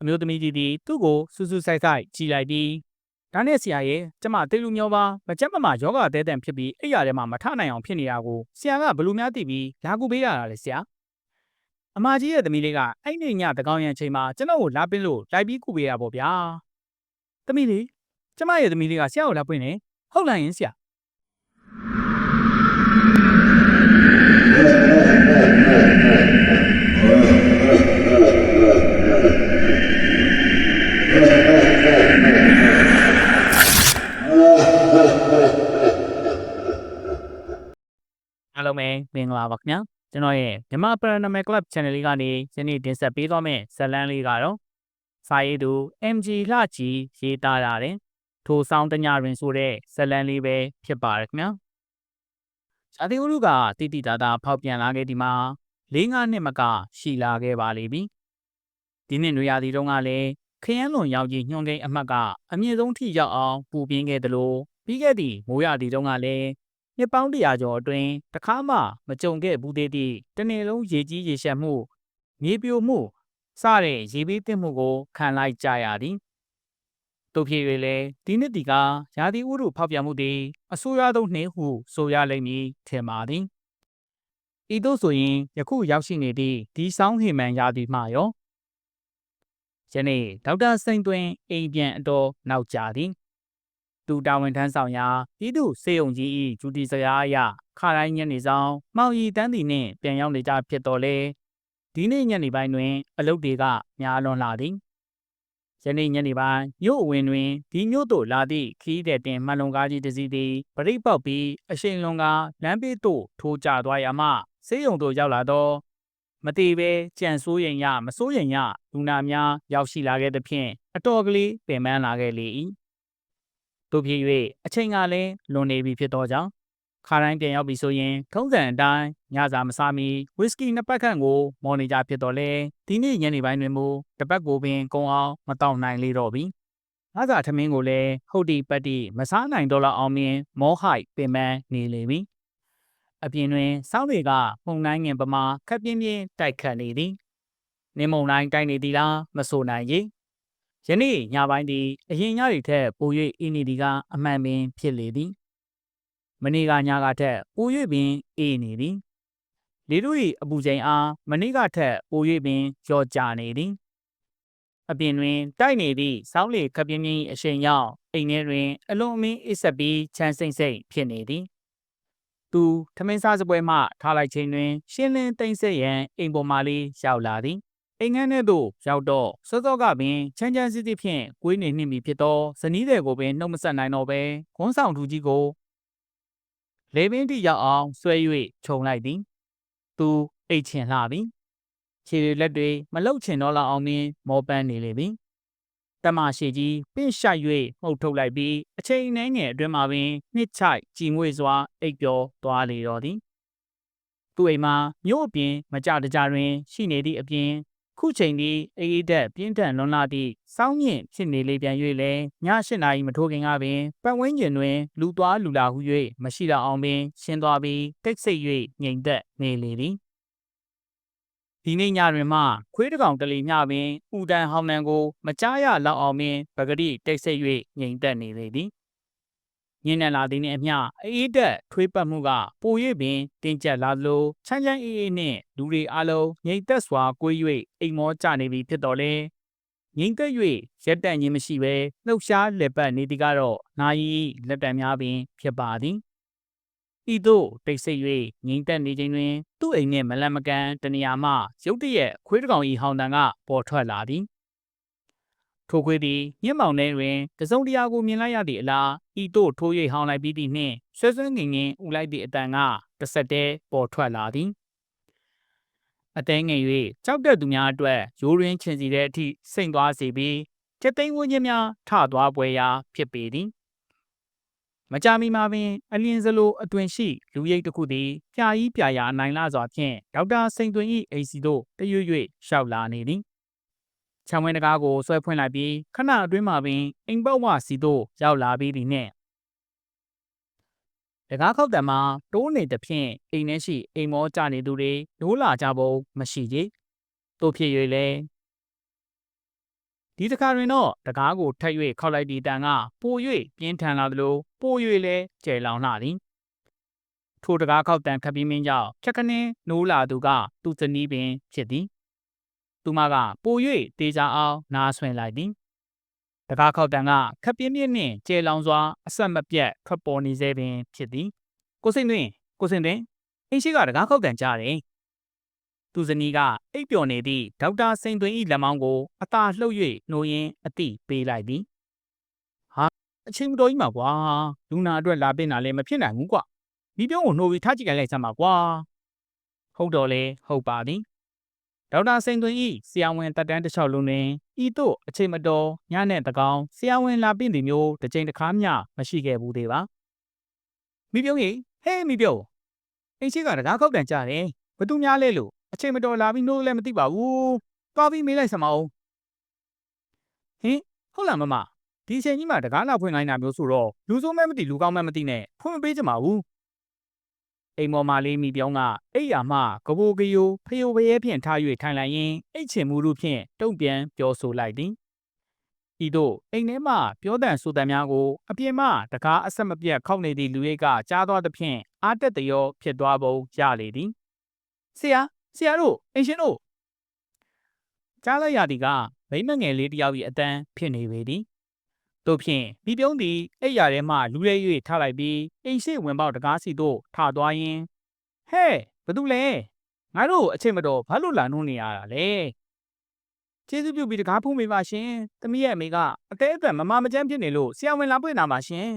အမျိုးသမီးကြီးသည်သူ့ကိုစူးစူးဆိုင်ဆိုင်ကြည်လိုက်ပြီးဒါနဲ့ဆရာရဲ့ကျမတေလူမျိုးပါမကြက်မမယောဂအသေးတန်ဖြစ်ပြီးအဲ့ရထဲမှာမထနိုင်အောင်ဖြစ်နေတာကိုဆရာကဘယ်လိုများသိပြီးလာကူပေးရတာလဲဆရာအမကြီးရဲ့သမီးလေးကအဲ့ဒီညတကောင်ရံချိန်မှာကျွန်တော်ကိုလာပင်းလို့လိုက်ပြီးကူပေးတာပေါ့ဗျာသမီးလေးကျမရဲ့သမီးလေးကဆရာကိုလာပွင့်နေဟုတ်လားယင်ဆရာ အားလုံးပဲမင်္ဂလာပါခင်ဗျာကျွန်တော်ရဲ့မြန်မာ Paranormal Club Channel လေးကနေယနေ့တင်ဆက်ပေးသွားမယ့်ဇာတ်လမ်းလေးကတော့စာရေးသူ MG လှကြည်ရေးသားတာတဲ့ထိုဆောင်တညတွင်ဆိုတဲ့ဇာတ်လမ်းလေးပဲဖြစ်ပါတယ်ခင်ဗျာဇာတိဝရုကတိတိတသာဖောက်ပြန်လာခဲ့ဒီမှာ၄၅နှစ်မကရှိလာခဲ့ပါလိမ့်ပြီဒီနှစ်နွေရာသီတုန်းကလည်း ခရမ်းလွန်ရောက်ကြီးညွှန်ကိန်းအမှတ်ကအမြင့်ဆုံးထိရောက်အောင်ပူပြင်းခဲ့သလိုပြီးခဲ့သည့်မိုးရာသီတုန်းကလည်းနှစ်ပေါင်းတရာကျော်အတွင်းတခါမှမကြုံခဲ့ဘူးသေးသည့်တစ်နေ့လုံးရေကြီးရေရှမ်းမှုမြေပြိုမှုစတဲ့ရေဘေးသင့်မှုကိုခံလိုက်ကြရသည်တို့ဖြစ်၍လည်းဒီနှစ်ဒီကရာသီဥတုဖောက်ပြန်မှုသည်အဆိုးရွားဆုံးနှင့်ဟုဆိုရလိမ့်မည်ထင်ပါသည်ဤသို့ဆိုရင်ယခုရောက်ရှိနေသည့်ဒီဆောင်ဟေမန်ရာသီမှရော ယနေ့ဒေါက်တာစိန်သွင်းအိမ်ပြန်အတော်နောက်ကြသည်သူတာဝန်ထမ်းဆောင်ရာပြည်သူစေယုံကြီး၏ဂျူတီစရာအရခါတိုင်းညနေဆောင်မောင်ရီတန်းတီနှင့်ပြန်ရောက်နေကြဖြစ်တော်လဲဒီနေ့ညနေပိုင်းတွင် အလုပ်တွေကများလွန်လာသည်ယနေ့ညနေပိုင်းမြို့အဝင်တွင်ဒီမြို့သို့လာသည့်ခီးတဲ့တင်မှန်လုံကားကြီးတစ်စီးသည်ပရိပောက်ပြီးအရှိန်လွန်ကလမ်းဘေးသို့ထိုးကျသွားရမှစေယုံသို့ရောက်လာသော မတိပဲကြံစိုးရင်ရမစိုးရင်ရလူနာများရောက်ရှိလာခဲ့သဖြင့်အတော်ကလေးပင်ပန်းလာခဲ့လေ၏တို့ဖြစ်၍အချိန်ကလည်းလွန်နေပြီဖြစ်သောကြောင့်ခါတိုင်းပြန်ရောက်ပြီဆိုရင်ထုံးစံအတိုင်းညစာမစားမီဝစ်စကီနှစ်ပတ်ခန့်ကိုမော်နေကြဖြစ်တော်လဲဒီနေ့ညနေပိုင်းတွင်မူတစ်ပတ်ကိုပင်ကုံအောင်မတောက်နိုင်လေတော့ပြီညစာထမင်းကိုလည်းဟုတ်တီပတ်တီမစားနိုင်တော့လောက်အောင်မြင်မောဟိုက်ပင်ပန်းနေလေပြီ အပြင်တွင်စောင်းတွေကမှုန်တိုင်းငင်ပမာခက်ပြင်းပြင်းတိုက်ခတ်နေသည်နေမုန်တိုင်းတိုက်နေသည်လားမဆိုနိုင်ရေယနေ့ညပိုင်းသည်အရင်ညတွေထက်ပို၍အင်းနေသည်ကအမှန်ပင်ဖြစ်လေသည်မနေ့ကညကထက်ပို၍ပင်အေးနေသည်လေတို့၏အပူချိန်အားမနေ့ကထက်ပို၍ပင်ကြော့ကြနေသည်အပြင်တွင်တိုက်နေသည့်စောင်းလေခပ်ပြင်းပြင်း၏အရှိန်ကြောင့်အိမ်ထဲတွင်အလွန်အမင်းအစ်ဆက်ပြီးချမ်းစိမ့်စိမ့်ဖြစ်နေသည် သူထမင်းစားစပွဲမှထားလိုက်ခြင်းတွင် ရှင်းလင်းသိမ့်ဆက်ရန်အိမ်ပေါ်မှလေးရောက်လာသည်အိမ်ငန်းထဲသို့ရောက်တော့စောစောကပင်ချမ်းချမ်းစစ်စစ်ဖြင့်ကွေးနေနှင့်ပြီဖြစ်သောဇနီးတွေကိုပင်နှုတ်မဆက်နိုင်တော့ပဲခွန်းဆောင်သူကြီးကိုလေပင်တိရောက်အောင်ဆွဲ၍ခြုံလိုက်သည် သူအိတ်ချင်လှသည်ခြေတွေလက်တွေမလှုပ်ချင်တော့လောက်အောင်ပင်မောပန်းနေလေသည် တမရှိကြီးပင့်ရှိုက်၍မှုတ်ထုတ်လိုက်ပြီးအချိန်နှဲငယ်အတွင်းမှာပင်နှစ်ချိုက်ကြည်ငွေစွာအိပ်ပျော်သွားလေတော့သည်သူ့အိမ်မှာမြို့အပြင်မကြတကြတွင် ရှိနေသည့်အပြင်ခုချိန်ဒီအေးအေးတက်ပြင်းထန်လွန်လာသည့်စောင်းမြင့်ဖြစ်နေလေပြန်၍လည်းည၈နာရီမထိုးခင်ကပင်ပတ်ဝန်းကျင်တွင် လူသွားလူလာဟု၍မရှိတော့အောင်ပင်ရှင်းသွားပြီးတိတ်ဆိတ်၍ငြိမ်သက်နေလေသည် ဒီနေ့ညတွင်မှခွေးတကောင်တလီမျှပင်ဥတန်ဟောင်းနံကို မကြားရလောက်အောင်ပင်ပဂတိတိတ်ဆိတ်၍ငြိမ်သက်နေလေသည်ညင်နလာသည်နှင့်အမျှအေးတက်ထွေးပတ်မှုကပို၍ပင်တင်းကျပ်လာလိုချမ်းချမ်းအေးအေးနှင့်လူတွေအလုံးငြိမ်သက်စွာကိုး၍အိမ်မောကြနေပြီဖြစ်တော်လဲငြိမ်သက်၍ရက်တန့်ခြင်းမရှိဘဲလှုပ်ရှားလက်ပတ်နေသည်ကတော့နာယီလက်တံများပင်ဖြစ်ပါသည် ဤသို့တိတ်ဆိတ်၍ငြိမ်သက်နေခြင်းတွင်သူ့အိမ်နှင့်မလန့်မကန်းတနေရာမှရုတ်တရက်ခွေးတကောင်၏ဟောင်းတန်ကပေါ်ထွက်လာသည်ထိုခွေးသည်ညှက်မောင်ထဲတွင်တစုံတရာကိုမြင်လိုက်ရသည့်အလားဤသို့ထိုး၍ဟောင်းလိုက်ပြီးသည့်နှင့်ဆွဲဆွဲငင်ငင်ဥလိုက်သည့်အတန်ကတစ်ဆက်တည်းပေါ်ထွက်လာသည်အသေးငယ်၍ကြောက်တဲ့သူများအတွက်ရိုးရင်းချင်စီတဲ့အထိစိတ်သွားစေပြီးချက်သိမ်းဝန်းချင်းများထသွားပွဲရာဖြစ်ပေသည် မကြမီမှာပင်အလင်းစလိုအတွင်ရှိလူရိပ်တစ်ခုသည်ပြာကြီးပြာရာအနိုင်လာစွာဖြင့်ဒေါက်တာစိန်သွင်၏အိမ်စီသို့တရွရွရှောက်လာနေသည်ခြံဝင်းတကားကိုဆွဲဖွင့်လိုက်ပြီးခဏအတွင်းမှာပင်အိမ်ပေါက်ဝစီသို့ရောက်လာပြီးသည်နှင့်တကားခောက်တံမှာတိုးနေသဖြင့်အိမ်ထဲရှိအိမ်မောကြနေသူတွေလိုးလာကြပုံမရှိကြီးတို့ဖြစ်၍လည်း ဒီတစ်ခါတွင်တော့တကားကိုထပ်၍ခောက်လိုက်သည့်တန်ကပို၍ပြင်းထန်လာသလိုပို၍လည်းကျယ်လောင်လာသည်ထိုတကားခောက်တန်ခပ်ပြီးမင်းကြောင့်ချက်ခနင်းနိုးလာသူကသူ့ဇနီးပင်ဖြစ်သည်သူမကပို၍တေချာအောင်နားဆွင့်လိုက်သည်တကားခောက်တန်ကခပ်ပြင်းပြင်းနှင့်ကျယ်လောင်စွာအဆက်မပြတ်ထွက်ပေါ်နေစေပင်ဖြစ်သည်ကိုစိန်တွင်ကိုစိန်တွင်အင်းရှိကတကားခောက်တန်ကြားတယ် သူဇနီးကအိပ်ပျော်နေသည့်ဒေါက်တာစိန်သွင်း၏လက်မောင်းကိုအသာလှုပ်၍နှိုးရင်းအတိပေးလိုက်သည်ဟာအချိန်မတော်ကြီးမှာကွာလူနာအတွက်လာပင့်တာလည်းမဖြစ်နိုင်ဘူးကွာမိပြုံးကိုနှိုးပြီးထားကြည့်လိုက်စမ်းပါကွာဟုတ်တော့လေဟုတ်ပါသည်ဒေါက်တာစိန်သွင်း၏ဆရာဝန်တက်တန်းတစ်လျှောက်လုံးတွင်ဤသို့အချိန်မတော်ညနဲ့တကောင်ဆရာဝန်လာပင့်သည်မျိုးတစ်ချိန်တစ်ခါမျှမရှိခဲ့ဘူးသေးပါမိပြုံးကြီးဟဲ့မိပြုံးအင်းရှိကတကားခောက်တန်ကြတယ်ဘသူများလဲလို့ အချိန်မတော်လာပြီးနှိုးလည်းမသိပါဘူး။သွားပြီးမေးလိုက်စမ်းမအောင်။ဟင်ဟုတ်လားမမဒီအချိန်ကြီးမှာတကားလာဖွင့်ခိုင်းတာမျိုးဆိုတော့လူဆိုးမဲမသိလူကောင်းမဲမသိနဲ့ဖွင့်မပေးကြပါဘူး။အိမ်မော်မာလေးမိပြောင်းကအိယာမှကဘိုကယိုဖယိုဘရဲဖြင့်ထား၍ထိုင်လိုက်ရင်အိတ်ချင်မှုတို့ဖြင့်တုံ့ပြန်ပြောဆိုလိုက်သည်။ဤသို့အိမ်ထဲမှပြောတန်ဆိုတန်များကိုအပြင်မှတကားအဆက်မပြတ်ခောက်နေသည့်လူရိတ်ကကြားသွားသဖြင့်အာတက်တရောဖြစ်သွားပုံရလေသည်။ဆရာ ဆရာတို့အင်ရှင်တို့ကြားလိုက်ရသည်ကမိမငယ်လေးတယောက်၏အတန်းဖြစ်နေပေသည်တို့ဖြင့်မိပြုံးသည်အိပ်ရာထဲမှလူရဲ၍ထားလိုက်ပြီးအိမ်ရှိဝင်ပေါက်တကားစီသို့ထသွားရင်းဟဲ့ဘသူလဲငါတို့အချိန်မတော်ဘာလို့လာနှုံးနေရတာလဲကျေးဇူးပြုပြီးတကားဖုံးပေးပါရှင်သမီးရဲ့အမေကအသေးအသွက်မမမကျန်းဖြစ်နေလို့ဆရာဝန်လာပွင့်လာပါရှင်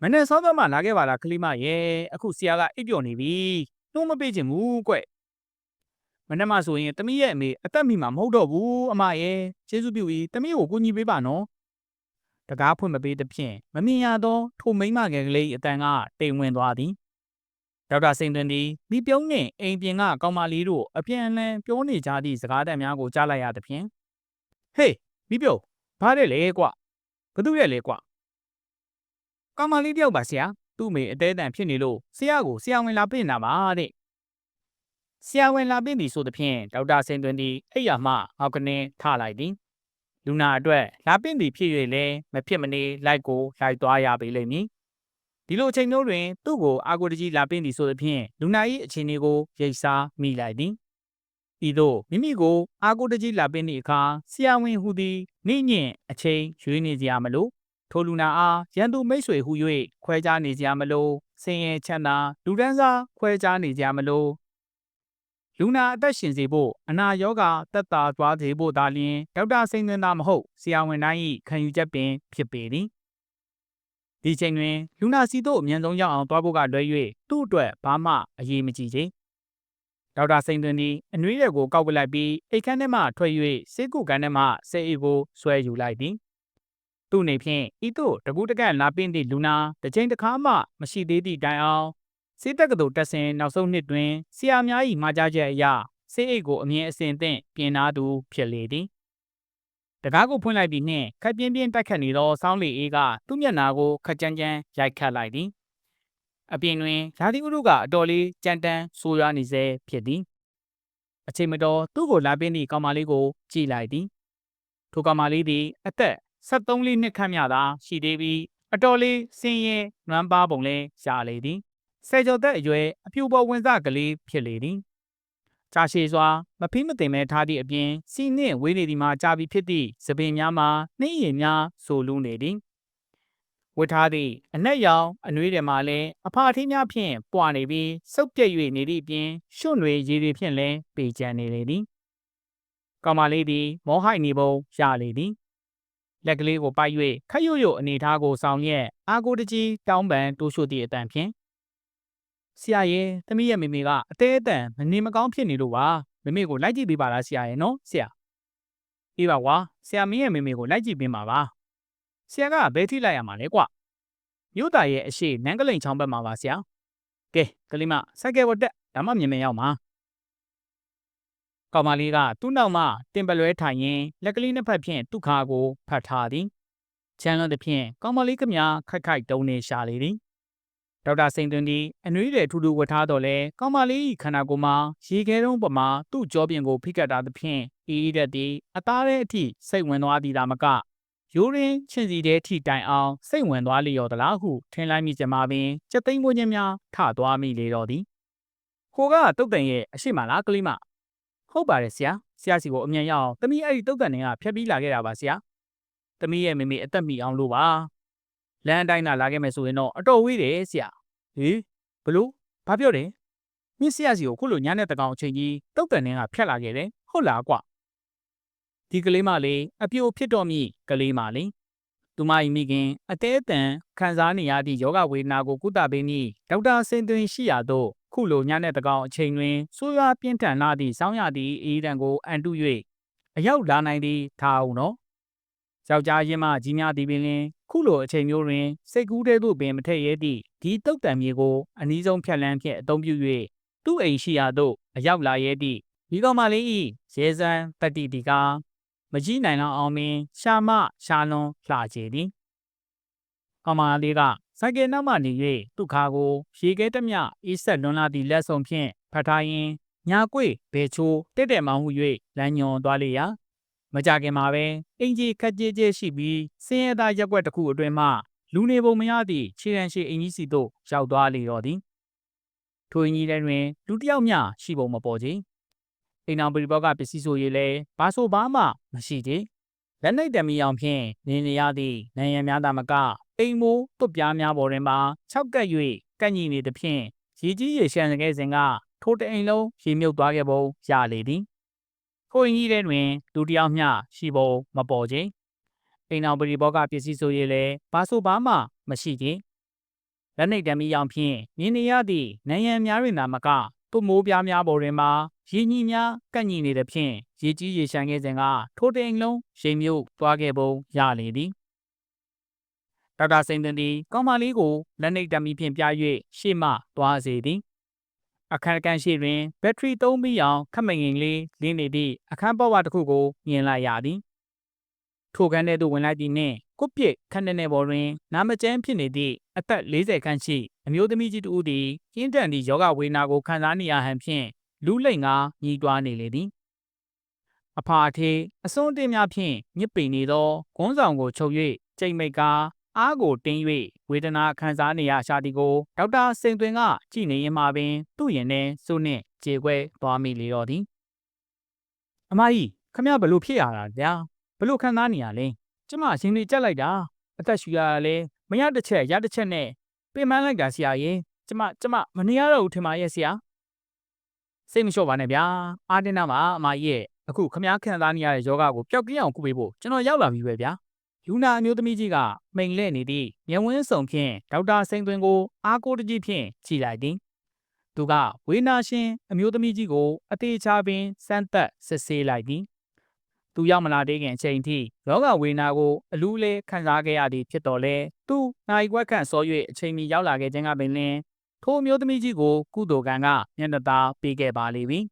မနေ့စောစောမှလာခဲ့ပါလားကလေးမရဲ့အခုဆရာကအိပ်ပျော်နေပြီနှုံးမပေးချင်ဘူးကွ မနေ့မှဆိုရင်တမီးရဲ့အမေအသက်မိမှာမဟုတ်တော့ဘူးအမရဲ့ကျေးဇူးပြုပြီးတမီးကိုကူညီပေးပါနော်တကားဖွင့်မပေးသဖြင့်မမြင်ရသောထိုမိန်းမငယ်ကလေးအတန်ကတိမ်ဝင်သွားသည်ဒေါက်တာစိန်သွင်းသည်မိပြုံးနှင့်အိမ်ပြင်ကကောင်မလေးတို့အပြန်အလှန်ပြောနေကြသည့်စကားတန်များကိုကြားလိုက်ရသဖြင့်ဟေးမိပြုံးဘာတဲ့လဲကွဘသူရဲ့လဲကွကောင်မလေးတယောက်ပါဆရာသူ့အမေအသေးအတန်ဖြစ်နေလို့ဆရာကိုဆရာဝင်လာပြင်တာပါတဲ့ ဆရာဝန်လာပြင်သည်ဆိုသဖြင့်ဒေါက်တာစိန်သွင်းသည်အိယာမှအောက်ကနေထလိုက်သည်လူနာအတွက်လာပင့်သည်ဖြစ်၍လည်းမဖြစ်မနေလိုက်ကိုလိုက်သွားရပေလိမ့်မည်ဒီလိုအချိန်မျိုးတွင်သူ့ကိုအာကိုတကြီးလာပင့်သည်ဆိုသဖြင့်လူနာ၏အခြေအနေကိုရိပ်စားမိလိုက်သည်ဤသို့မိမိကိုအာကိုတကြီးလာပင့်သည့်အခါဆရာဝန်ဟူသည်နိညင်အချိန်ရွေးနေကြမလို့ထိုလူနာအားရန်သူမိတ်ဆွေဟု၍ခွဲခြားနေကြမလို့ဆင်းရဲချမ်းသာလူဒန်းစားခွဲခြားနေကြမလို့ လူနာအသက်ရှင်စေဖို့အနာရောဂါတက်တာသွားစေဖို့သာလျှင်ဒေါက်တာစိန်သွင်းသားမဟုတ်ဆရာဝန်တိုင်း၏ခံယူချက်ပင်ဖြစ်ပေသည်ဒီချိန်တွင်လူနာစီတို့အမြန်ဆုံးရောက်အောင်သွားဖို့ကလွဲ၍သူ့အတွက်ဘာမှအရေးမကြီးချေဒေါက်တာစိန်သွင်းသည်အနွေးရက်ကိုကောက်ပလိုက်ပြီးအိတ်ခမ်းထဲမှထွက်၍စေကုကန်းထဲမှဆေးအိတ်ကိုဆွဲယူလိုက်သည်သူ့နေဖြင့်ဤသို့တကူးတကန့်လာပင့်သည့်လူနာတစ်ချိန်တစ်ခါမှမရှိသေးသည့်တိုင်အောင် စေတက်ကတော်တက်ဆင်နောက်ဆုံးနှစ်တွင်ဆရာများ၏မှာကြားချက်အရစေအိတ်ကိုအမြင်အစဉ်သင့်ပြင်နာသူဖြစ်လေသည်တကားကိုဖွင့်လိုက်ပြီးနှင့်ခက်ပြင်းပြင်းတိုက်ခတ်နေသောဆောင်းလီအေးကသူ့မျက်နာကိုခက်ကြမ်းကြမ်းရိုက်ခတ်လိုက်သည်အပြင်တွင်ရာသီဥတုကအတော်လေးကြမ်းတမ်းဆိုးရွားနေစေဖြစ်သည်အချိန်မတော်သူ့ကိုလာပင်းသည့်ကောင်မလေးကိုကြည့်လိုက်သည်ထိုကောင်မလေးသည်အသက်73လေးနှစ်ခန့်မြသာရှိသေးပြီးအတော်လေးစင်ရင်နွမ်းပါပုံလဲရှာလေသည် ဆယ်ကျော်သက်အရွယ်အဖြူပေါ်ဝင်စကလေးဖြစ်လေသည်။ကြာရှည်စွာမဖိမတင်မဲထားသည့်အပြင်စီနှင့်ဝေးနေသည်မှာကြာပြီဖြစ်သည့်သပင်များမှာနှင်းရည်များဆိုလူးနေသည်။ဝတ်ထားသည့်အနက်ရောင်အနွေးတွေမှာလည်းအဖအထင်းများဖြင့်ပွာနေပြီးစုပ်ပြက်၍နေသည့်အပြင်ရွှွန့်တွေရည်တွေဖြင့်လည်းပေကျန်နေလေသည်။ကောင်မလေးသည်မောဟိုက်နေပုံရလေသည်။လက်ကလေးကိုပိုက်၍ခက်ရွရွအနေထားကိုဆောင်ရက်အာကိုတကြီးတောင်းပန်တိုးရှို့သည့်အတန်ဖြင့် ဆရာရဲ့သမီးရဲ့မေမေကအသေးအတန်မနေမကောင်းဖြစ်နေလို့ပါမေမေကိုလိုက်ကြည့်ပေးပါလားဆရာရဲ့နော်ဆရာအေးပါကွာဆရာမင်းရဲ့မေမေကိုလိုက်ကြည့်ပေးပါပါဆရာကဘယ်ထိလိုက်ရမှာလဲကွမြို့သားရဲ့အရှိနန်းကလိန်ချောင်းဘက်မှာပါဆရာကဲကလေးမစိုက်ကဲပေါ်တက်ဒါမှမြင်မြင်ရောက်မှာကောင်မလေးကသူ့နောက်မှတင်ပလွဲထိုင်ရင်းလက်ကလေးနှစ်ဖက်ဖြင့်သူ့ခါကိုဖတ်ထားသည်ချမ်းလွန်သဖြင့်ကောင်မလေးကမြခက်ခိုက်တုံးနေရှာလေသည် ဒေါက်တာစိန်သွင်းသည်အနွေးတွေထူထူဝတ်ထားတော့လဲကောင်းမလေး၏ခန္ဓာကိုယ်မှာရေခဲတုံးပမာသူ့ကြောပြင်ကိုဖိကတ်တာသဖြင့်အေးအေးတက်သည်အသားထဲအထိစိတ်ဝင်သွားသည်သာမကရိုးရင်းချင်းစီတဲ့ထိတိုင်အောင်စိတ်ဝင်သွားလျော်သလားဟုထင်လိုက်မိကြမှာပင်စက်သိမ်းမွေးခြင်းများထသွားမိလေတော့သည်ဟိုကတုတ်တန်ရဲ့အရှိမလားကလေးမဟုတ်ပါတယ်ဆရာဆရာစီကိုအမြန်ရအောင်တမီးအဲ့ဒီတုတ်တန်တွေကဖြတ်ပြီးလာခဲ့တာပါဆရာတမီးရဲ့မိမိအသက်မီအောင်လို့ပါ လမ်းအတိုင်းသာလာခဲ့မယ်ဆိုရင်တော့အတော်ဝေးတယ်ဆရာဟေးဘလို့ဘာပြောတယ်မင်းဆရာစီကိုခုလိုညနေတကောင်အချိန်ကြီးတုတ်တန်တွေကဖြတ်လာခဲ့တယ်ဟုတ်လားကွဒီကလေးမလေးအပြိုဖြစ်တော်မီကလေးမလေးသူမ၏မိခင်အသေးအတန်ခံစားနေရသည့်ယောဂဝေဒနာကိုကုသပေးမည့်ဒေါက်တာစင်သွင်းရှိရာသို့ခုလိုညနေတကောင်အချိန်တွင်ဆိုးရွားပြင်းထန်လာသည့်စောင်းရသည့်အေးတံကိုအန်တု၍အရောက်လာနိုင်သည်ထားအောင်နော် ယောက်ျားချင်းမှကြီးများသည်ပင်လင်ခုလိုအချိန်မျိုးတွင်စိတ်ကူးတဲ့သို့ပင်မထည့်ရဲသည့်ဒီတုတ်တံမြေကိုအနည်းဆုံးဖြတ်လန်းဖြင့်အသုံးပြု၍သူ့အိမ်ရှိရာသို့အရောက်လာရဲသည့်ဒီကောင်မလေး၏ရဲစံတတိတီကမကြီးနိုင်လောက်အောင်ပင်ရှာမရှာလွန်လှကြသည်ကောင်မလေးကဆိုင်ကယ်နောက်မှနေ၍သူ့ခါကိုရေခဲတမျှအေးဆက်လွန်လာသည့်လက်ဆောင်ဖြင့်ဖတ်ထားရင်းညာကွေဘဲချိုးတက်တက်မောင်းဟု၍လမ်းညွန်သွားလေရာ မကြခင်မှာပဲအင်ကြီးခက်ကြဲကြဲရှိပြီးစင်းရဲသားရက်ွက်တစ်ခုအတွင်းမှလူနေပုံမရသည့်ခြေရန်ရှိအင်ကြီးစီသို့ရောက်သွားလေတော့သည်ထိုအင်ကြီးထဲတွင်လူတစ်ယောက်မျှရှိပုံမပေါ်ချေအိမ်အောင်ပရိဘောကပစ္စည်းဆို၍လည်းဘာဆိုဘာမှမရှိချေလက်နှိပ်တမီအောင်ဖြင့်နေနေရသည့်နိုင်ရန်များသာမကအိမ်မိုးတွတ်ပြားများပေါ်တွင်မှ၆ကပ်၍ကန့်ညီနေသဖြင့်ရေကြီးရေရှမ်းခဲ့စဉ်ကထိုတအိမ်လုံးရေမြုပ်သွားခဲ့ပုံရလေသည် ထိုအင်ကြီးထဲတွင်လူတစ်ယောက်မျှရှိပုံမပေါ်ချေအိမ်အောင်ပရိဘောကပစ္စည်းဆို၍လည်းဘာဆိုဘာမှမရှိချေလက်နှိပ်တမီအောင်ဖြင့်မြင်နေရသည့်နိုင်ရန်များတွင်သာမကသူ့မိုးပြားများပေါ်တွင်မှရေညီများကန့်ညီနေသဖြင့်ရေကြီးရေရှမ်းခဲ့စဉ်ကထိုတိမ်လုံးရေမြုပ်သွားခဲ့ပုံရလေသည်ဒေါက်တာစိန်တင်သည်ကောင်းမလေးကိုလက်နှိပ်တမီဖြင့်ပြ၍ရှေ့မှသွားစေသည် အခန်းကန်ရှိတွင်ဘက်ထရီသုံးပြီးအောင်ခက်မငင်လေးလင်းနေသည့်အခန်းပေါ်ဝတစ်ခုကိုမြင်လိုက်ရသည်ထိုခန်းထဲသို့ဝင်လိုက်သည်နှင့်ကုတ်ပြစ်ခန်းထဲပေါ်တွင် နာမကျန်းဖြစ်နေသည့်အသက်40ခန့်ရှိအမျိုးသမီးကြီးတူသည်ကျင်းတန်သည့်ယောဂဝေဒနာကိုခံစားနေရဟန်ဖြင့်လူလိမ့်ငါညီးတွားနေလေသည်အဖာအထေးအစွန်းတင်းများဖြင့်ညစ်ပိန်နေသောဂွန်းဆောင်ကိုချုပ်၍ကြိတ်မိတ်ကားအားကိုတင်း၍ ဝေဒနာခံစားနေရရှာသည်ကိုဒေါက်တာစိန်သွင်းကကြည်နေရင်မှပင် သူ့ရင်ထဲစုနှင့်ကြေခွဲသွားမိလေတော့သည်အမကြီးခမရဘလို့ဖြစ်ရတာဗျာဘလို့ခံစားနေရလဲကျမရှင်လေးကြက်လိုက်တာအသက်ရှူရတာလဲမရတစ်ချက်ရတစ်ချက်နဲ့ပင်ပန်းလိုက်တာဆရာရင်ကျမကျမမနေရတော့ဘူးထင်ပါရဲ့ဆရာစိတ်မလျှော့ပါနဲ့ဗျာအာတင်းနာမှာအမကြီးရဲ့အခုခမားခံစားနေရတဲ့ယောဂကိုပျောက်ကင်းအောင်ကုပေးဖို့ကျွန်တော်ရောက်လာပြီပဲဗျာ လူနာအမျိုးသမီးကြီးကမိန်လဲ့နေသည့်မျက်ဝန်းစုံဖြင့်ဒေါက်တာစိန်သွင်းကိုအားကိုးတကြီးဖြင့်ကြည်လိုက်သည်သူကဝေနာရှင်အမျိုးသမီးကြီးကိုအသေးချပင်စမ်းသက်စစ်ဆေးလိုက်သည်သူရောက်မလာသေးခင်အချိန်ထိယောဂဝေနာကိုအလူးလဲခံစားခဲ့ရသည်ဖြစ်တော်လဲသူနိုင်ခွက်ခန့်စော၍အချိန်မီရောက်လာခဲ့ခြင်းကပင်လင်းထိုအမျိုးသမီးကြီးကိုကုသိုလ်ကံကမျက်နှာသာပေးခဲ့ပါလိမ့်မည်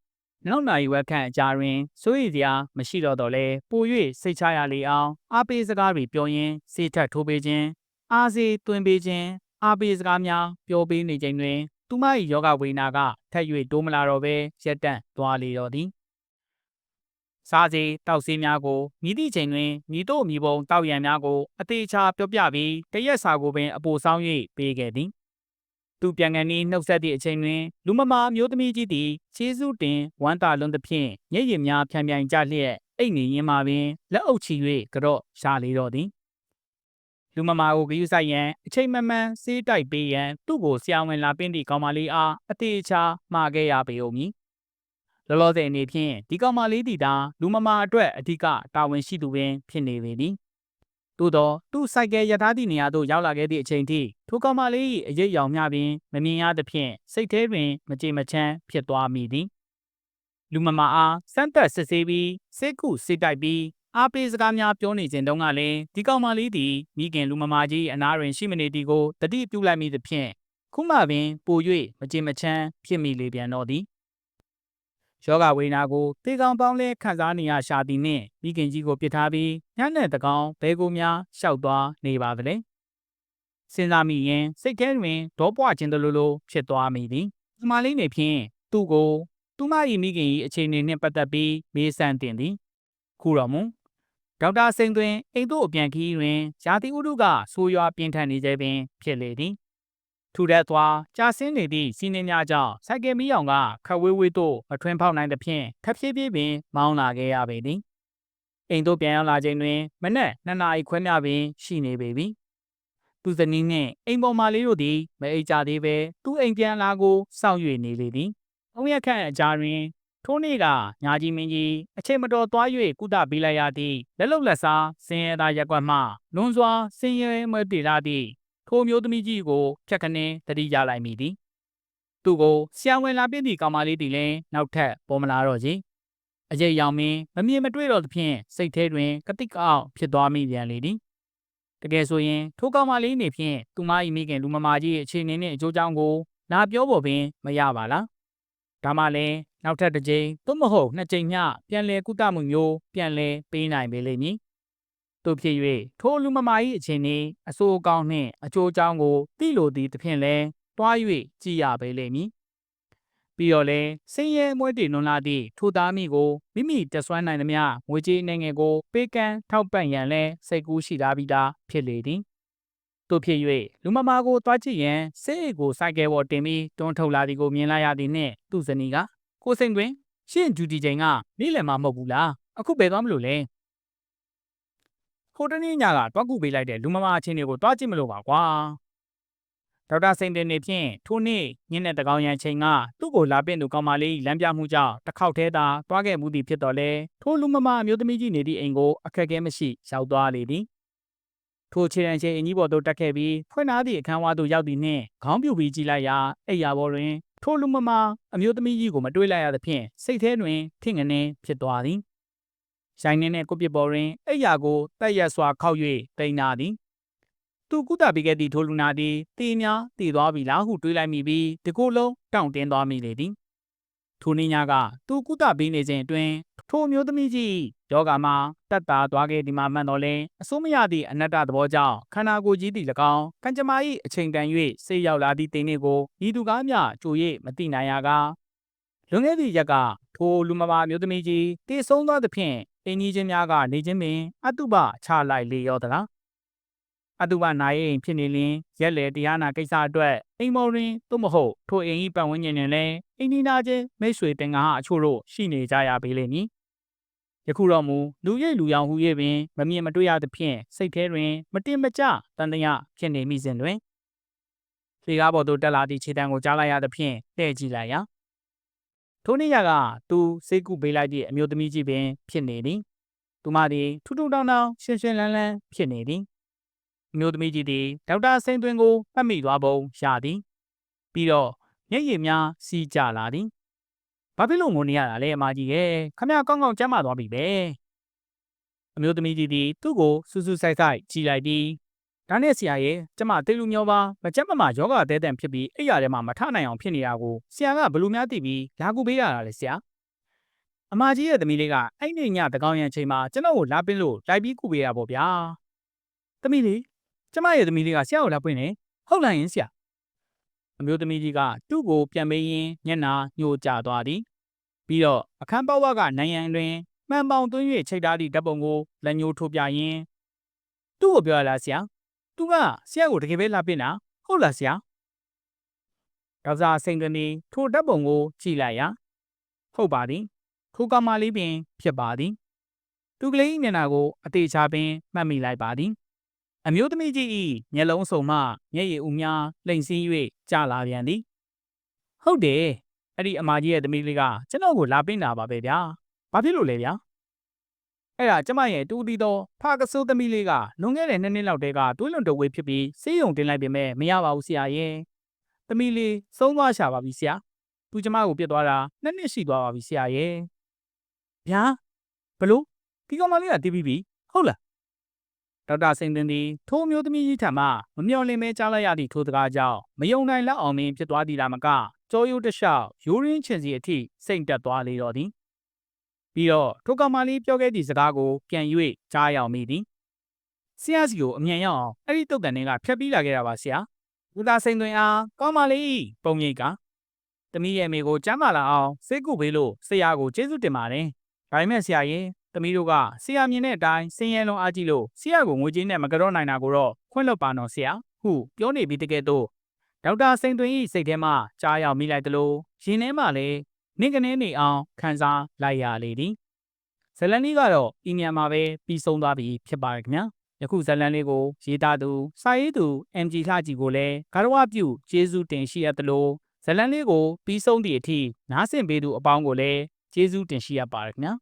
နောက်နိုင်ဝက်ခန့်အကြာတွင်စိုးရိမ်စရာမရှိတော့တော့လဲပို၍စိတ်ချရလေအောင်အားပေးစကားတွေပြောရင်းစေထက်ထိုးပေးခြင်းအားစေးသွင်းပေးခြင်းအားပေးစကားများပြောပေးနေခြင်းတွင်သူမ၏ယောဂဝေနာကထက်၍တိုးမလာတော့ဘဲရက်တန့်သွားလေတော့သည်စားစေးတောက်စေးများကိုမိသည့်ချိန်တွင်မိတို့မိဘုံတောက်ရံများကိုအသေးချာပြောပြပြီးတရက်စာကိုပင်အပိုဆောင်၍ပေးခဲ့သည် သူပြန်ကန်ဤနှုတ်ဆက်သည့်အချိန်တွင်လူမမာမျိုးသမီးကြီးသည်ခြေစုတင်ဝမ်းတာလွန်သဖြင့်မျက်ရည်များဖြန်ပြန်ကြလျက်အိတ်နေရင်းမှာပင်လက်အုပ်ချီ၍ကြော့ရှာလေတော့သည်လူမမာကိုဂယုဆိုင်ရန်အချိန်မမှန်စေးတိုက်ပေးရန်သူ့ကိုဆရာဝန်လာပင်းသည့်ကောင်မလေးအားအသေးချာမှာခဲ့ရပေဦးမည်လောလောဆယ်အနေဖြင့်ဒီကောင်မလေးတီတာလူမမာအတွက်အဓိကတာဝန်ရှိသူပင်ဖြစ်နေပေသည် သို့သောသူစိုက်ကယ်ရထားသည့်နေရာသို့ရောက်လာခဲ့သည့်အချိန်ထိထိုကောင်မလေး၏အရေးရောင်မျှပင်မမြင်ရသဖြင့်စိတ်ထဲတွင်မကြေမချမ်းဖြစ်သွားမိသည်လူမမာအားစမ်းသက်စစ်ဆေးပြီးစိတ်ကုစိတ်တိုက်ပြီးအားပေးစကားများပြောနေခြင်းတုန်းကလည်းဒီကောင်မလေးသည်မိခင်လူမမာကြီးအနားတွင်ရှိမနေသည်ကိုတတိပြုလိုက်မိသဖြင့်ခုမှပင်ပို၍မကြေမချမ်းဖြစ်မိလေပြန်တော့သည် ယောဂဝေနာကိုတေကောင်ပေါင်းလဲခံစားနေရရှာသည်နှင့်မိခင်ကြီးကိုပြစ်ထားပြီးညနဲ့တကောင်ဘဲကိုများရှောက်သွားနေပါသလဲစဉ်းစားမိရင်စိတ်ထဲတွင်ဒေါပွားခြင်းတလိုလိုဖြစ်သွားမိသည်။ဒီမလေးနေဖြင့်သူ့ကိုသူမ၏မိခင်၏အခြေအနေနှင့်ပတ်သက်ပြီးမေးဆန်းတင်သည်။ခုတော်မူဒေါက်တာစိန်သွင်းအိမ်သို့အပြန်ခီးတွင်ယာတိဥဒုကဆိုးရွားပြင်းထန်နေကြပင်ဖြစ်လေသည်။ ထူထပ်သွားကြာဆင်းနေသည့်စီးနှင်းများကြောင့်စိုက်ကယ်မီးအောင်ကခက်ဝေးဝေးသို့မထွင်းဖောက်နိုင်သဖြင့်ခက်ဖြည်းဖြည်းပင်မောင်းလာခဲ့ရပေသည်။အိမ်သို့ပြန်ရောက်လာချိန်တွင်မနက်2နာရီခွဲမြပင်ရှိနေပေပြီ။သူဇနီးနှင့်အိမ်ပေါ်မလေးတို့သည်မအိပ်ကြသေးပဲသူ့အိမ်ပြန်လာကိုစောင့်၍နေလေသည်။အုံရက်ခန့်အကြာတွင်ထိုးနေ့ကညာကြီးမင်းကြီးအချိန်မတော်သွား၍ကုသပေးလိုက်ရသည့်လက်လုံလက်စားစင်ရသားရက်ကွက်မှလွန်စွာစင်ရဲမွဲတေလာသည့် ထိုမျိုးသမီးကြီးကိုဖြတ်ခနင်းတတိရလိုက်မိသည်သူကိုဆရာဝန်လာပြည့်သည့်ကောင်မလေးတီလည်းနောက်ထပ်ပေါ်မလာတော့ကြီးအရေးရောင်မင်းမမြင်မတွေ့တော့သဖြင့်စိတ်ထဲတွင်ကတိကအောင်ဖြစ်သွားမိပြန်လေသည်တကယ်ဆိုရင်ထိုကောင်မလေးနေဖြင့်သူမ၏မိခင်လူမမာကြီးရဲ့အခြေအနေနှင့်အကျိုးကြောင့်ကိုလာပြောဖို့ပင်မရပါလားဒါမှလည်းနောက်ထပ်တစ်ကြိမ်သို့မဟုတ်နှစ်ကြိမ်မျှပြန်လည်ကုသမှုမျိုးပြန်လည်ပေးနိုင်ပေလိမ့်မည် တို့ဖြစ်၍ထိုလူမမာ၏အခြေအနေအဆိုးအကောင်းနှင့်အကျိုးအကြောင်းကိုသိလိုသည့်သဖြင့်လဲတွား၍ကြည်ရပေလိမ့်မည်ပြီးတော့လဲစင်ရဲမွဲတေလွန်လာသည့်ထိုသားမိကိုမိမိတက်ဆွမ်းနိုင်သမျှငွေကြေးနိုင်ငံကိုပေးကမ်းထောက်ပံ့ရန်လဲစိတ်ကူးရှိထားပြီးသားဖြစ်လေသည်တို့ဖြစ်၍လူမမာကိုတွားကြည့်ရန်စိတ်အိတ်ကိုစိုက်ကဲပေါ်တင်ပြီးတွန်းထုတ်လာသည်ကိုမြင်လိုက်ရသည်နှင့်သူ့ဇနီးကကိုစိန်တွင်ရှင့်ဒူတီချိန်ကနေ့လယ်မှမဟုတ်ဘူးလားအခုပဲသွားမလို့လဲ ခိုတနေ့ညကတွားကူပေးလိုက်တဲ့လူမမာအချင်းတွေကိုတွားကြည့်မလို့ပါကွာဒေါက်တာစိန်တင်နေဖြင့်ထိုနေ့ညနေတကောင်ရန်ချိန်ကသူ့ကိုလာပင့်သူကောင်မလေးလမ်းပြမှုကြောင့်တစ်ခေါက်သေးသာတွားခဲ့မှုသည်ဖြစ်တော်လဲထိုလူမမာအမျိုးသမီးကြီးနေသည့်အိမ်ကိုအခက်အခဲမရှိရောက်သွားလေသည်ထိုခြေရန်ချိန်အင်ကြီးပေါ်သို့တက်ခဲ့ပြီးဖွင့်ထားသည့်အခန်းဝါသို့ရောက်သည့်နှင့်ခေါင်းပြူပြီးကြည့်လိုက်ရာအိယာပေါ်တွင်ထိုလူမမာအမျိုးသမီးကြီးကိုမတွေ့လိုက်ရသဖြင့်စိတ်ထဲတွင်ထင်ငနေဖြစ်သွားသည် ရိုင်းနေတဲ့ကိုပြစ်ပေါ်တွင်အိယာကိုတက်ရက်စွာခောက်၍တိန်နာသည်သူကုသပေးခဲ့သည့်ထိုလူနာသည်တေများတည်သွားပြီလားဟုတွေးလိုက်မိပြီးဒီကိုယ်လုံးတောင့်တင်းသွားမိလေသည်ထိုနေ့ညကသူကုသပေးနေစဉ်အတွင်းထိုမျိုးသမီးကြီးယောဂါမှာတက်တာသွားခဲ့ဒီမှာမှန်တော်လဲအစိုးမရသည့်အနတ္တသဘောကြောင့်ခန္ဓာကိုယ်ကြီးသည်၎င်းကံကြမ္မာ၏အချိန်တန်၍ဆေးရောက်လာသည့်တင်းလေးကိုဤသူကားမျှကြို၍မတိနိုင်ရက လွန်ခဲ့သည့်ရက်ကထိုလူမမာမျိုးသမီးကြီးတည်ဆုံးသွားသဖြင့်အင်းကြီးချင်းများကနေချင်းပင်အတုပချလိုက်လေရောသလားအတုပနာရဲ့အိမ်ဖြစ်နေလင်ရက်လေတရားနာကိစ္စအတွက်အိမ်မော်တွင်သို့မဟုတ်ထိုအိမ်၏ပတ်ဝန်းကျင်တွင်လည်းအိမ်ဒီနာချင်းမိတ်ဆွေတင်ကားအချို့တို့ရှိနေကြရပေလိမ့်မည်ယခုတော့မူလူရိပ်လူရောင်ဟူ၍ပင်မမြင်မတွေ့ရသဖြင့်စိတ်ထဲတွင်မတင်မကျတန်တရာဖြစ်နေမိစဉ်တွင်လေကားပေါ်သို့တက်လာသည့်ခြေတံကိုကြားလိုက်ရသဖြင့်တဲ့ကြည့်လိုက်ရာ ထိုနေ့ရကသူစိတ်ကူပေးလိုက်သည့်အမျိုးသမီးကြီးပင် ဖြစ်နေသည်သူမသည်ထူးထူးတောင်းတောင်းရှင်းရှင်းလန်းလန်းဖြစ်နေသည်အမျိုးသမီးကြီးသည်ဒေါက်တာစိန်သွင်းကိုမှတ်မိသွားပုံရသည်ပြီးတော့မျက်ရည်များစီးကြလာသည်ဘာဖြစ်လို့ငိုနေရတာလဲအမကြီးရဲ့ခမရကောင်းကောင်းကျမ်းမာသွားပြီပဲအမျိုးသမီးကြီးသည်သူ့ကိုစူးစူးဆိုင်ဆိုင်ကြည်လိုက်ပြီး ဒါနဲ့ဆရာရဲ့ကျမတေလူမျောပါမကြက်မမယောဂအသေးတန်ဖြစ်ပြီးအဲ့ရထဲမှာမထနိုင်အောင်ဖြစ်နေတာကိုဆရာကဘလို့များသိပြီးလာကူပေးရတာလေဆရာအမကြီးရဲ့သမီးလေးကအဲ့ဒီညတကောင်ရံချိန်မှာကျွန်တော်ကိုလာပင်းလို့လိုက်ပြီးကူပေးတာပေါ့ဗျာသမီးလေးကျမရဲ့သမီးလေးကဆရာကိုလာပွင့်နေဟုတ်လားယင်ဆရာအမျိုးသမီးကြီးကသူ့ကိုပြန်ပေးရင်းညနာညှို့ကျသွားသည်ပြီးတော့အခန်းပေါဝကနိုင်ရန်တွင်မှန်ပေါင်သွင်း၍ချိတ်ထားသည့်ဓာတ်ပုံကိုလက်ညှိုးထိုးပြရင်းသူ့ကိုပြောရလားဆရာ သူကဆရာကိုတကယ်ပဲလာပင့်တာဟုတ်လားဆရာဒေါက်တာစိန်ကနေထိုဓာတ်ပုံကိုကြည့်လိုက်ရာဟုတ်ပါသည်ခိုးကမာလေးပင်ဖြစ်ပါသည်သူကလေးမျက်နှာကိုအသေးချာပင်မှတ်မိလိုက်ပါသည်အမျိုးသမီးကြီး၏မျက်လုံးစုံမှမျက်ရည်ဦးများလှိမ့်ဆင်း၍ကြာလာပြန်သည်ဟုတ်တယ်အဲ့ဒီအမကြီးရဲ့သမီးလေးကကျွန်တော်ကိုလာပင့်တာပါပဲဗျာဘာဖြစ်လို့လဲဗျာ အဲ့ဒါကျမရဲ့တူတီတော်ဖာကဆိုးသမီးလေးကလွန်ခဲ့တဲ့နှစ်နှစ်လောက်တည်းကတွေးလွန်တဝေးဖြစ်ပြီးစေးရုံတင်လိုက်ပေမဲ့မရပါဘူးဆရာရဲ့သမီးလေးဆုံးသွားရှာပါပြီဆရာသူကျမကိုပြစ်သွားတာနှစ်နှစ်ရှိသွားပါပြီဆရာရဲ့ဗျာဘလို့ဒီကောင်မလေးကတီးပြီးပြီဟုတ်လားဒေါက်တာစိန်တင်သည်ထိုးမျိုးသမီးကြီးထံမှမမျော်လင့်မဲကြားလိုက်ရသည့်ထိုးစကားကြောင့်မယုံနိုင်လောက်အောင်မင်းဖြစ်သွားသည်လားမကကြောရိုးတလျှောက်ရိုးရင်းချင်စီအထိစိတ်တက်သွားလေတော့သည် ပြီးတော့ထိုကောင်မလေးပြောခဲ့သည့်စကားကိုပြန်၍ကြားရောက်မိသည်ဆရာစီကိုအမြန်ရောက်အောင်အဲ့ဒီတုတ်တန်တွေကဖြတ်ပြီးလာခဲ့တာပါဆရာလူသားစိန်သွင်းအားကောင်းပါလေပုံရိပ်ကတမီးရဲ့အမေကိုကျမ်းမာလာအောင်စိတ်ကူပေးလို့ဆရာကိုကျေးဇူးတင်ပါတယ်ဒါပေမဲ့ဆရာရင်တမီးတို့ကဆရာမြင်တဲ့အတိုင်းစင်ရဲလုံးအားကြီးလို့ဆရာကိုငွေကြေးနဲ့မကြောနိုင်တာကိုတော့ခွင့်လွှတ်ပါတော့ဆရာဟုပြောနေပြီးတကယ်တော့ဒေါက်တာစိန်သွင်း၏စိတ်ထဲမှာကြားရောက်မိလိုက်သလိုရင်ထဲမှာလည်း နင့်ကနေနေအောင်ခံစားလိုက်ရလေသည်ဇလန်လေးကတော့ဤညံမှာပဲပြီးဆုံးသွားပြီဖြစ်ပါတယ်ခင်ဗျာယခုဇလန်လေးကိုရေးသားသူစာရေးသူ MG လှကြည်ကိုလည်းဂါရဝပြုကျေးဇူးတင်ရှိရသလိုဇလန်လေးကိုပြီးဆုံးသည့်အထိနားဆင်ပေးသူအပေါင်းကိုလည်းကျေးဇူးတင်ရှိရပါတယ်ခင်ဗျာ